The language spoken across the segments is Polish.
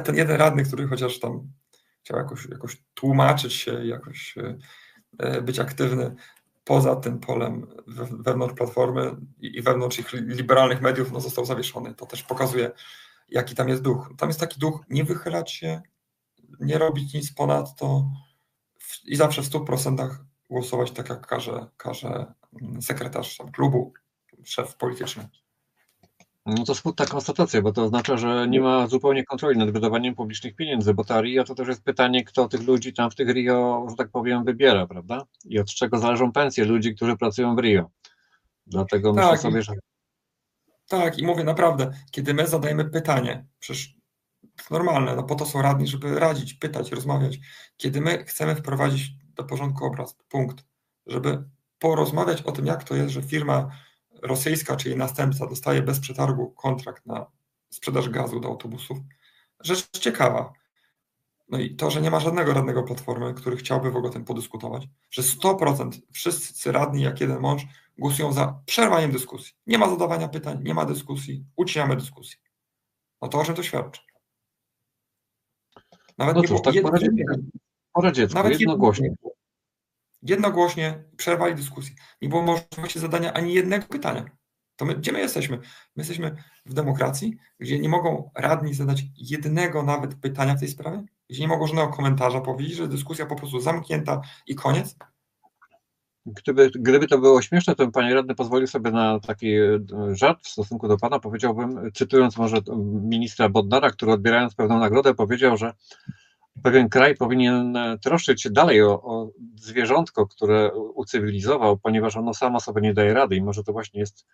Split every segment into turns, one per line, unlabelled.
ten jeden radny, który chociaż tam chciał jakoś, jakoś tłumaczyć się, jakoś e, być aktywny poza tym polem wewnątrz Platformy i wewnątrz ich liberalnych mediów, no został zawieszony. To też pokazuje, jaki tam jest duch. Tam jest taki duch, nie wychylać się, nie robić nic ponad to i zawsze w 100% głosować tak, jak każe, każe sekretarz klubu, szef polityczny.
No to smutna konstatacja, bo to oznacza, że nie ma zupełnie kontroli nad wydawaniem publicznych pieniędzy, bo ta RIO to też jest pytanie, kto tych ludzi tam w tych RIO, że tak powiem, wybiera, prawda? I od czego zależą pensje ludzi, którzy pracują w RIO. Dlatego tak, myślę sobie, że.
Tak, i mówię naprawdę, kiedy my zadajemy pytanie, przecież normalne, no po to są radni, żeby radzić, pytać, rozmawiać. Kiedy my chcemy wprowadzić do porządku obraz, punkt, żeby porozmawiać o tym, jak to jest, że firma rosyjska, czy jej następca dostaje bez przetargu kontrakt na sprzedaż gazu do autobusów. Rzecz ciekawa. No i to, że nie ma żadnego radnego platformy, który chciałby w ogóle o tym podyskutować, że 100% wszyscy radni, jak jeden mąż, głosują za przerwaniem dyskusji. Nie ma zadawania pytań, nie ma dyskusji, ucinamy dyskusji. No to o czym to świadczy?
Nawet no cóż, nie tak było, tak po radziecku, nawet jednogłośnie
jednogłośnie przerwali dyskusję. Nie było możliwości zadania ani jednego pytania. To my, gdzie my jesteśmy? My jesteśmy w demokracji, gdzie nie mogą radni zadać jednego nawet pytania w tej sprawie, gdzie nie mogą żadnego komentarza powiedzieć, że dyskusja po prostu zamknięta i koniec.
Gdyby, gdyby to było śmieszne, to panie radny pozwolił sobie na taki e, żart w stosunku do pana. Powiedziałbym, cytując może ministra Bodnara, który odbierając pewną nagrodę powiedział, że pewien kraj powinien e, troszczyć się dalej o, o, zwierzątko, które ucywilizował, ponieważ ono samo sobie nie daje rady i może to właśnie jest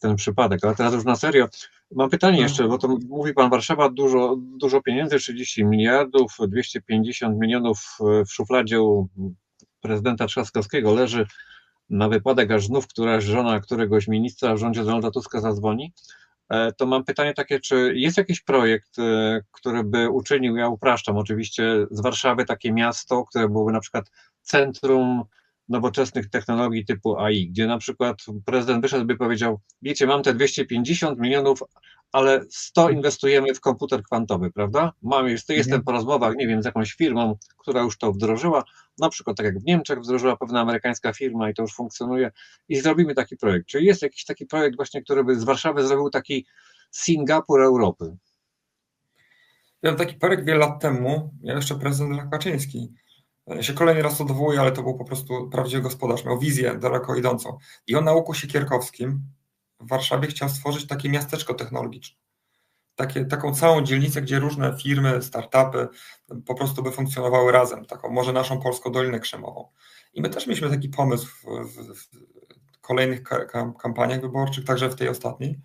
ten przypadek. Ale teraz już na serio. Mam pytanie jeszcze, bo to mówi Pan Warszawa dużo, dużo pieniędzy, 30 miliardów, 250 milionów w szufladzie u prezydenta Trzaskowskiego leży na wypadek, aż znów któraś żona któregoś ministra w rządzie Donalda Tuska zadzwoni. E, to mam pytanie takie, czy jest jakiś projekt, e, który by uczynił, ja upraszczam oczywiście, z Warszawy takie miasto, które byłoby na przykład centrum nowoczesnych technologii typu AI, gdzie na przykład prezydent wyszedł by powiedział, wiecie, mam te 250 milionów, ale 100 inwestujemy w komputer kwantowy, prawda? Mam, jest, jestem mhm. po rozmowach, nie wiem, z jakąś firmą, która już to wdrożyła, na przykład tak jak w Niemczech wdrożyła pewna amerykańska firma i to już funkcjonuje i zrobimy taki projekt. Czy jest jakiś taki projekt właśnie, który by z Warszawy zrobił taki Singapur Europy?
Ja taki projekt wiele lat temu, ja jeszcze prezydent Lech Kaczyński, ja się kolejny raz odwołuję, ale to był po prostu prawdziwy gospodarz, miał wizję daleko idącą. I on na łuku siekierkowskim w Warszawie chciał stworzyć takie miasteczko technologiczne. Takie, taką całą dzielnicę, gdzie różne firmy, startupy po prostu by funkcjonowały razem, taką może naszą polską Dolinę Krzemową. I my też mieliśmy taki pomysł w, w, w kolejnych kampaniach wyborczych, także w tej ostatniej,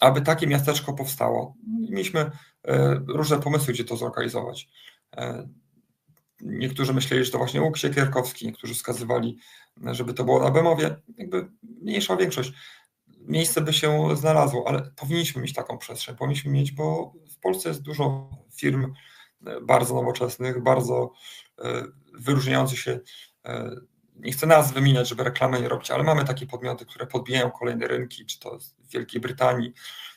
aby takie miasteczko powstało. Mieliśmy e, różne pomysły, gdzie to zlokalizować. E, niektórzy myśleli, że to właśnie łuk siekierkowski, niektórzy wskazywali, żeby to było na Bemowie. Jakby mniejsza większość miejsce by się znalazło, ale powinniśmy mieć taką przestrzeń, powinniśmy mieć, bo w Polsce jest dużo firm e, bardzo nowoczesnych, bardzo e, wyróżniających się. E, nie chcę nazw wymieniać, żeby reklamy nie robić, ale mamy takie podmioty, które podbijają kolejne rynki, czy to w Wielkiej Brytanii,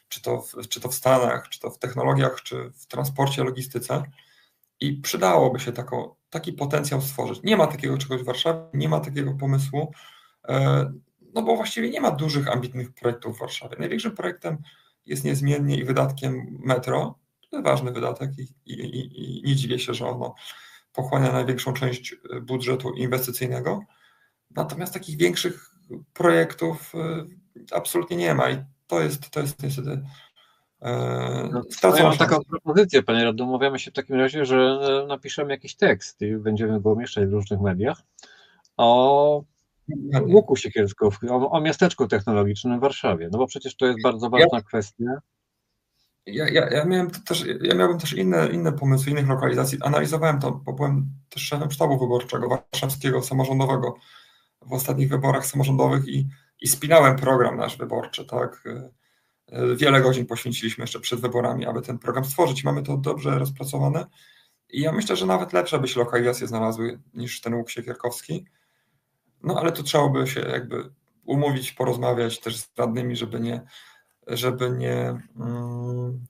czy to w, czy to w Stanach, czy to w technologiach, czy w transporcie, logistyce. I przydałoby się taką, taki potencjał stworzyć. Nie ma takiego czegoś w Warszawie, nie ma takiego pomysłu no bo właściwie nie ma dużych, ambitnych projektów w Warszawie. Największym projektem jest niezmiennie i wydatkiem metro. To jest ważny wydatek i, i, i, i nie dziwię się, że ono pochłania największą część budżetu inwestycyjnego. Natomiast takich większych projektów y, absolutnie nie ma i to jest, to jest niestety
e, no, ja mam taką propozycję, panie Rado, umawiamy się w takim razie, że e, napiszemy jakiś tekst i będziemy go umieszczać w różnych mediach o łuku Siekiersków, o, o miasteczku technologicznym w Warszawie, no bo przecież to jest bardzo ważna ja, kwestia.
Ja, ja, ja, miałem też, ja miałbym też inne, inne pomysły, innych lokalizacji. Analizowałem to, bo byłem też szefem sztabu wyborczego warszawskiego, samorządowego w ostatnich wyborach samorządowych i, i spinałem program nasz wyborczy, tak. Wiele godzin poświęciliśmy jeszcze przed wyborami, aby ten program stworzyć. Mamy to dobrze rozpracowane. I ja myślę, że nawet lepsze by się lokalizacje znalazły niż ten łuk siekierkowski. No ale to trzeba by się jakby umówić, porozmawiać też z radnymi, żeby nie, żeby nie, mm,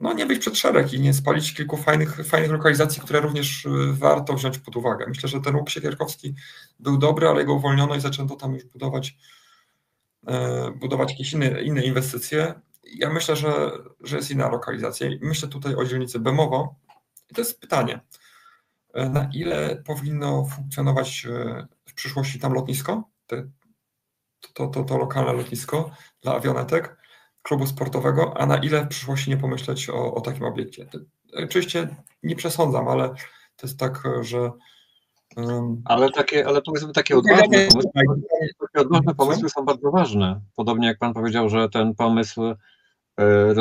no, nie wyjść przed szereg i nie spalić kilku fajnych, fajnych lokalizacji, które również y, warto wziąć pod uwagę. Myślę, że ten łuk siekierkowski był dobry, ale go uwolniono i zaczęto tam już budować, e, budować jakieś inne, inne inwestycje. Ja myślę, że, że jest inna lokalizacja. Myślę tutaj o dzielnicy Bemowo. I to jest pytanie, e, na ile powinno funkcjonować e, w przyszłości tam lotnisko, te, to, to, to lokalne lotnisko dla awionetek, klubu sportowego, a na ile w przyszłości nie pomyśleć o, o takim obiekcie. To, oczywiście nie przesądzam, ale to jest tak, że. Um,
ale takie, ale powiedzmy takie odważne pomysły, takie odważne pomysły są bardzo ważne. Podobnie jak Pan powiedział, że ten pomysł e,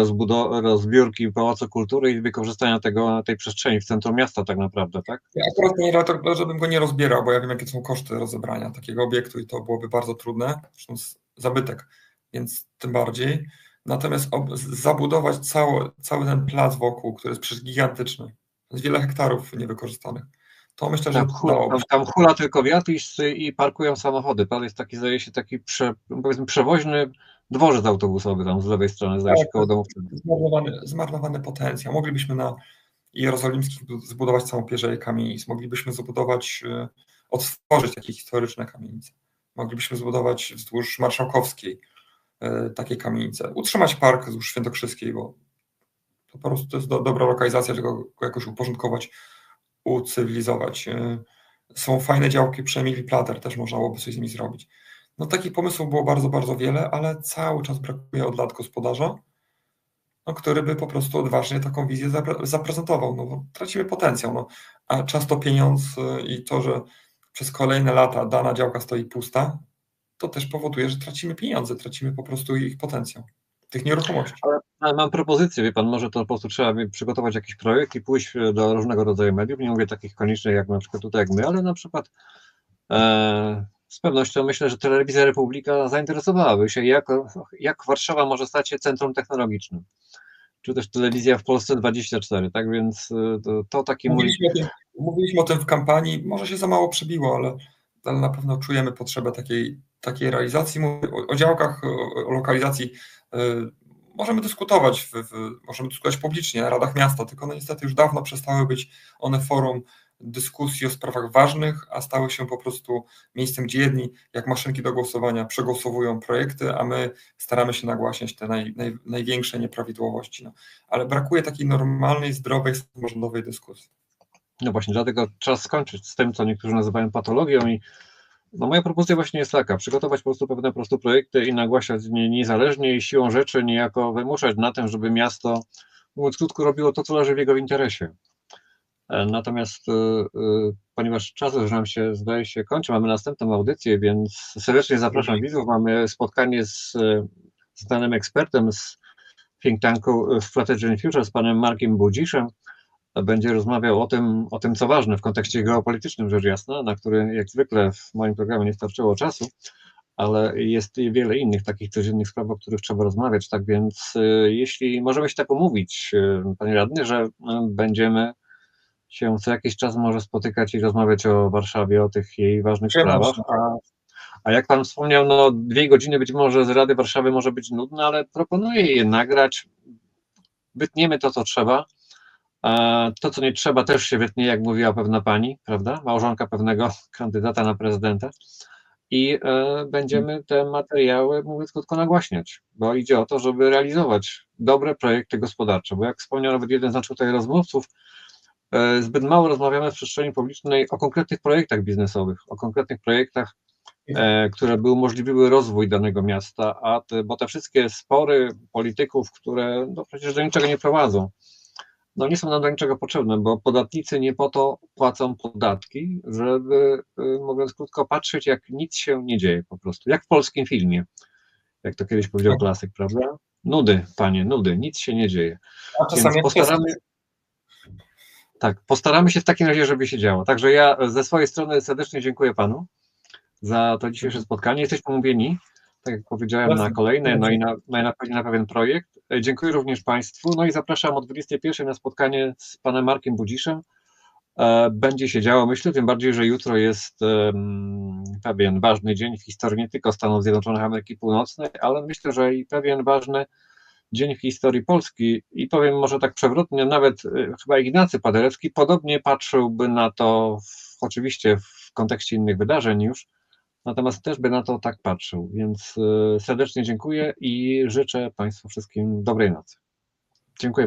rozbiórki Pałacu Kultury i wykorzystania tego, tej przestrzeni w centrum miasta tak naprawdę, tak?
Ja akurat nie żebym go nie rozbierał, bo ja wiem, jakie są koszty rozebrania takiego obiektu i to byłoby bardzo trudne, zresztą zabytek, więc tym bardziej. Natomiast zabudować cały, cały ten plac wokół, który jest przecież gigantyczny, jest wiele hektarów niewykorzystanych, to myślę, że
tam hula, tam, tam hula tylko wiatr i, i parkują samochody. Pan jest taki, zdaje się, taki prze, powiedzmy przewoźny dworzec autobusowy tam z lewej strony, zdaje się, tak, koło domu.
Zmarnowany, zmarnowany potencjał. Moglibyśmy na Jerozolimskich zbudować całą pierzeję kamienic, moglibyśmy zbudować, e, otworzyć takie historyczne kamienice, moglibyśmy zbudować wzdłuż Marszałkowskiej, E, takie kamienice. Utrzymać park wzdłuż Świętokrzyskiej, bo to po prostu to jest do, dobra lokalizacja, żeby go jakoś uporządkować, ucywilizować. E, są fajne działki przy Emilii Plater, też można byłoby coś z nimi zrobić. No takich pomysłów było bardzo, bardzo wiele, ale cały czas brakuje od lat gospodarza, no, który by po prostu odważnie taką wizję zaprezentował. No, bo tracimy potencjał, no, a czas to pieniądz e, i to, że przez kolejne lata dana działka stoi pusta, to też powoduje, że tracimy pieniądze, tracimy po prostu ich potencjał, tych nieruchomości.
Ale mam propozycję, wie pan, może to po prostu trzeba przygotować jakiś projekt i pójść do różnego rodzaju mediów, nie mówię takich koniecznych jak na przykład tutaj jak my, ale na przykład e, z pewnością myślę, że Telewizja Republika zainteresowałaby się, jak, jak Warszawa może stać się centrum technologicznym. Czy też telewizja w Polsce 24, tak więc e, to, to taki
mówiliśmy mój... Mówiliśmy o tym w kampanii, może się za mało przebiło, ale, ale na pewno czujemy potrzebę takiej takiej realizacji, o, o działkach, o lokalizacji y, możemy dyskutować, w, w, możemy dyskutować publicznie na radach miasta, tylko no niestety już dawno przestały być one forum dyskusji o sprawach ważnych, a stały się po prostu miejscem, gdzie jedni, jak maszynki do głosowania, przegłosowują projekty, a my staramy się nagłaśniać te naj, naj, największe nieprawidłowości. No. Ale brakuje takiej normalnej, zdrowej, samorządowej dyskusji.
No właśnie, dlatego czas skończyć z tym, co niektórzy nazywają patologią i no moja propozycja właśnie jest taka, przygotować po prostu pewne po prostu projekty i nagłaśniać nie niezależnie i siłą rzeczy niejako wymuszać na tym, żeby miasto, mówiąc krótko, robiło to, co leży w jego interesie. E, natomiast y, y, ponieważ czas już nam się, zdaje się, kończy, mamy następną audycję, więc serdecznie zapraszam mhm. widzów. Mamy spotkanie z, z danym ekspertem z think tanku Strategy and Future, z panem Markiem Budziszem, będzie rozmawiał o tym, o tym, co ważne w kontekście geopolitycznym, rzecz jasna, na który jak zwykle w moim programie nie starczyło czasu, ale jest wiele innych takich codziennych spraw, o których trzeba rozmawiać. Tak więc, jeśli możemy się tak umówić, panie radny, że będziemy się co jakiś czas może spotykać i rozmawiać o Warszawie, o tych jej ważnych sprawach. A, a jak pan wspomniał, no dwie godziny być może z Rady Warszawy może być nudne, ale proponuję je nagrać, wytniemy to, co trzeba to, co nie trzeba, też się wytnie, jak mówiła pewna pani, prawda? Małżonka pewnego kandydata na prezydenta. I e, będziemy te materiały, mówiąc krótko, nagłaśniać, bo idzie o to, żeby realizować dobre projekty gospodarcze. Bo jak wspomniał nawet jeden z naszych tutaj rozmówców, zbyt mało rozmawiamy w przestrzeni publicznej o konkretnych projektach biznesowych, o konkretnych projektach, e, które by umożliwiły rozwój danego miasta, a te, bo te wszystkie spory polityków, które no, przecież do niczego nie prowadzą, no nie są nam do niczego potrzebne, bo podatnicy nie po to płacą podatki, żeby, y, mówiąc krótko, patrzeć, jak nic się nie dzieje po prostu. Jak w polskim filmie, jak to kiedyś powiedział tak. klasyk, prawda? Nudy, panie, nudy, nic się nie dzieje. A Więc postaramy, tak, postaramy się w takim razie, żeby się działo. Także ja ze swojej strony serdecznie dziękuję panu za to dzisiejsze spotkanie. Jesteśmy umówieni tak jak powiedziałem, na kolejne, no i na, na, na pewien projekt. E, dziękuję również Państwu, no i zapraszam o 21 na spotkanie z panem Markiem Budziszem. E, będzie się działo, myślę, tym bardziej, że jutro jest pewien ważny dzień w historii nie tylko Stanów Zjednoczonych Ameryki Północnej, ale myślę, że i pewien ważny dzień w historii Polski i powiem może tak przewrotnie, nawet y, chyba Ignacy Paderewski podobnie patrzyłby na to, w, oczywiście w kontekście innych wydarzeń już, natomiast też by na to tak patrzył, więc y, serdecznie dziękuję i życzę Państwu wszystkim dobrej nocy. Dziękuję.